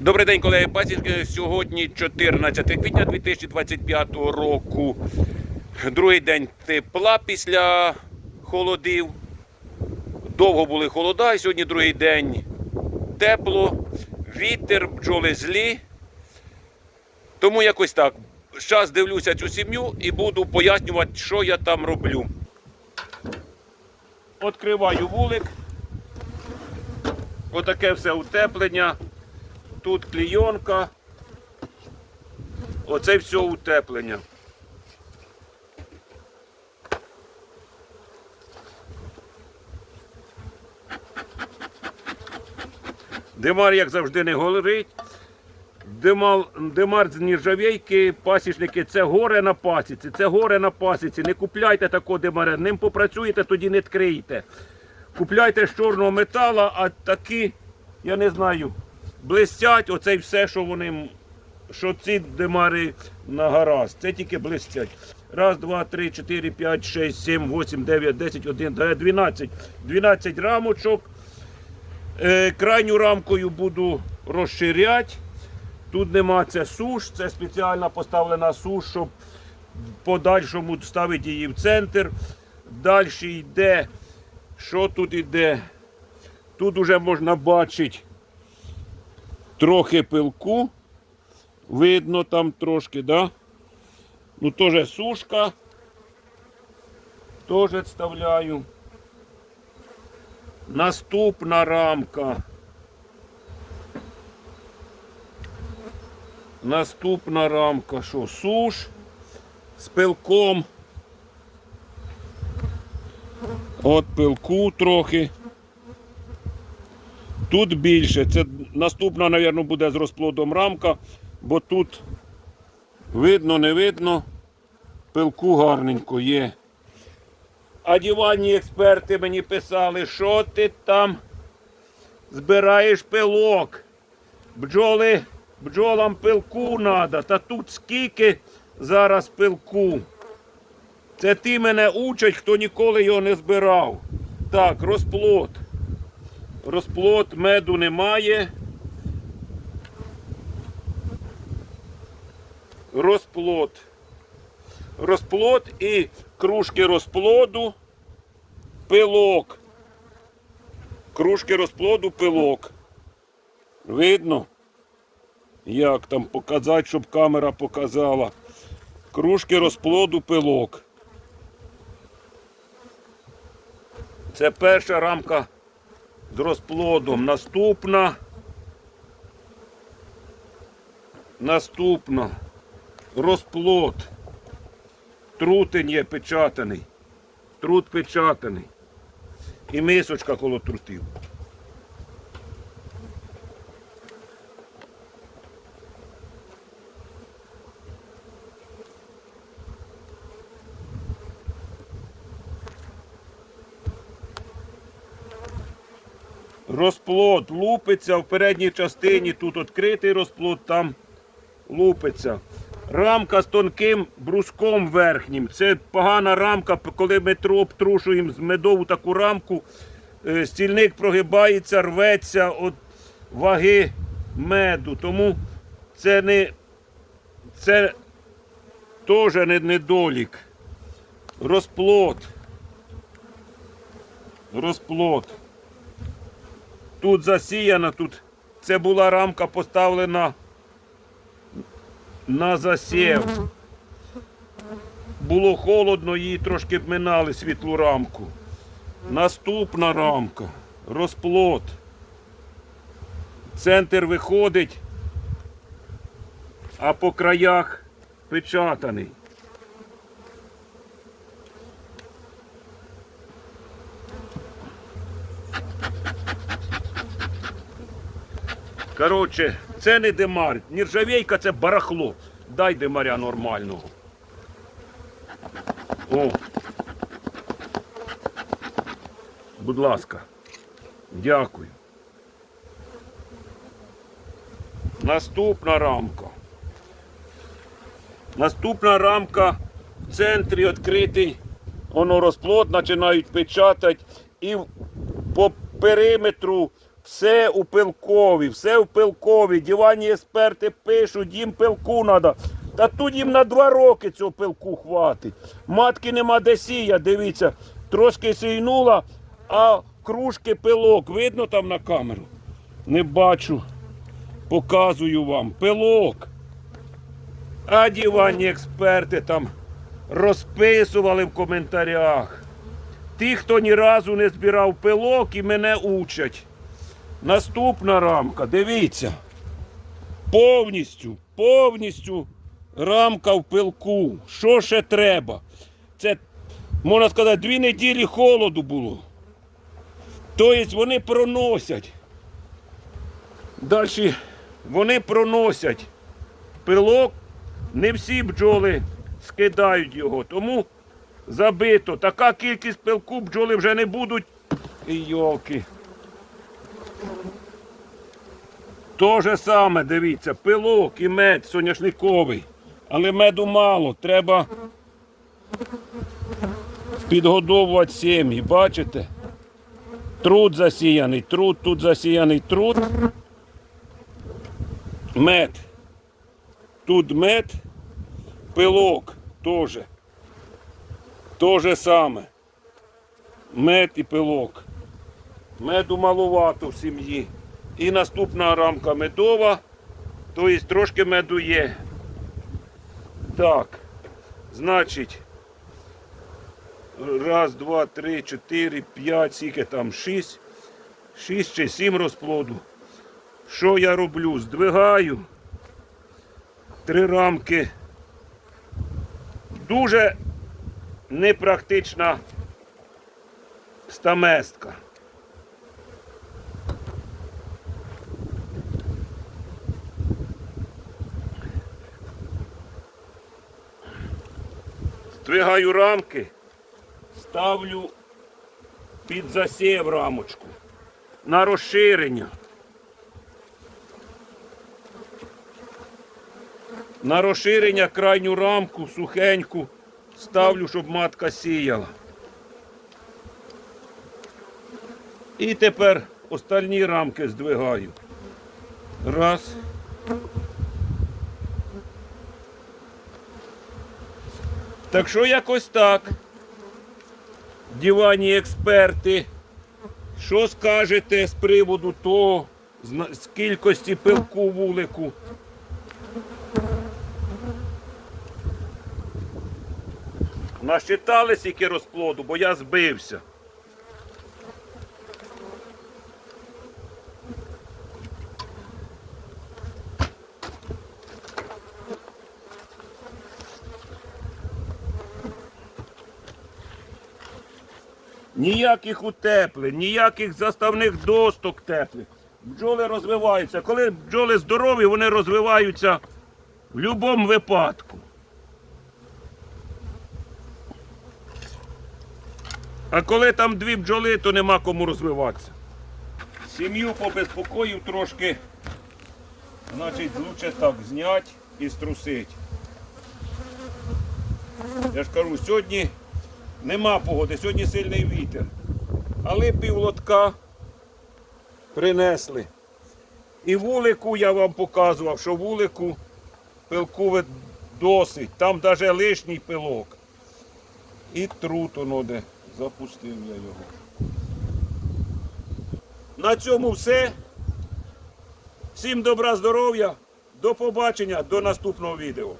Добрий день, колеги пасічки. Сьогодні 14 квітня 2025 року. Другий день тепла після холодів. Довго були холода, і сьогодні другий день тепло, вітер, бджоли злі. Тому якось так. Зараз дивлюся цю сім'ю і буду пояснювати, що я там роблю. Відкриваю вулик. Отаке все утеплення. Тут клійонка. Оце все утеплення. Димар, як завжди, не горить. Димар, димар з нержавейки, пасічники, це горе на пасіці, це горе на пасіці. Не купляйте такого димаря, ним попрацюєте, тоді не відкриєте. Купляйте з чорного металу, а такі, я не знаю, блистять, оце все, що вони, що ці димари на гаразд. Це тільки блистять. Раз, два, три, чотири, п'ять, шість, сім, вісім, дев'ять, десять, один, дванадцять. Дванадцять рамочок. Е, крайню рамкою буду розширяти. Тут нема це суш, це спеціально поставлена суш, щоб подальшому ставити її в центр. Далі йде. Що тут йде? Тут вже можна бачити трохи пилку. Видно там трошки, да? Ну теж сушка. Теж вставляю. Наступна рамка. Наступна рамка, що суш з пилком. От пилку трохи. Тут більше. Це наступна, мабуть, буде з розплодом рамка, бо тут видно, не видно. Пилку гарненько є. А диванні експерти мені писали, що ти там збираєш пилок. Бджоли, бджолам пилку треба. Та тут скільки зараз пилку. Це ти мене учать, хто ніколи його не збирав. Так, розплод. Розплод меду немає. Розплод. Розплод і кружки розплоду, пилок. Кружки розплоду, пилок. Видно? Як там показати, щоб камера показала. Кружки розплоду, пилок. Це перша рамка з розплодом. Наступна. Наступна. Розплод. Трутень є печатаний. Трут печатаний. І мисочка коло трутів. Розплод лупиться в передній частині, тут відкритий розплод, там лупиться. Рамка з тонким бруском верхнім. Це погана рамка, коли ми тру- обтрушуємо з медову таку рамку, е, стільник прогибається, рветься від ваги меду. Тому це не це теж не недолік. Розплод. Розплод. Тут засіяна, тут це була рамка поставлена на засів. Було холодно, її трошки вминали світлу рамку. Наступна рамка. Розплод. Центр виходить, а по краях печатаний. Коротше, це не димар. Нержавейка це барахло. Дай димаря нормального. О. Будь ласка. Дякую. Наступна рамка. Наступна рамка в центрі відкритий. Воно розплод починають печатати. І по периметру Все у пилкові, все у пилкові. Дівані експерти пишуть, їм пилку треба. Та тут їм на два роки цього пилку хватить. Матки нема де сія, дивіться, трошки сійнула, а кружки пилок. Видно там на камеру? Не бачу. Показую вам. Пилок. А дівані експерти там розписували в коментарях. Ті, хто ні разу не збирав пилок і мене учать. Наступна рамка, дивіться. Повністю, повністю рамка в пилку. Що ще треба? Це, можна сказати, дві неділі холоду було. Тобто вони проносять. Далі вони проносять пилок, не всі бджоли скидають його. Тому забито. Така кількість пилку бджоли вже не будуть. І йолки. То же саме, дивіться, пилок і мед соняшниковий. Але меду мало. Треба підгодовувати сім'ї. Бачите? Труд засіяний, труд, тут засіяний труд. Мед. Тут мед, пилок теж. То же саме. Мед і пилок. Меду маловато в сім'ї. І наступна рамка медова, тобто трошки меду є. Так, значить, раз, два, три, чотири, п'ять, скільки там, шість, шість чи сім розплоду. Що я роблю? Здвигаю три рамки. Дуже непрактична стаместка. Здвигаю рамки, ставлю під засів рамочку на розширення. На розширення крайню рамку сухеньку ставлю, щоб матка сіяла. І тепер остальні рамки здвигаю. Раз. Так що якось так. Дівані експерти. Що скажете з приводу того, з кількості пилку вулику? Насчитали скільки розплоду, бо я збився. Ніяких утеплень, ніяких заставних досток теплих. Бджоли розвиваються. Коли бджоли здорові, вони розвиваються в будь-якому випадку. А коли там дві бджоли, то нема кому розвиватися. Сім'ю побезпокоїв трошки. Значить, лучше так зняти і струсити. Я ж кажу, сьогодні нема погоди, сьогодні сильний вітер. Але півлотка принесли. І вулику я вам показував, що вулику пилку досить. Там навіть лишній пилок. І трут воно де. Запустив я його. На цьому все. Всім добра здоров'я. До побачення, до наступного відео.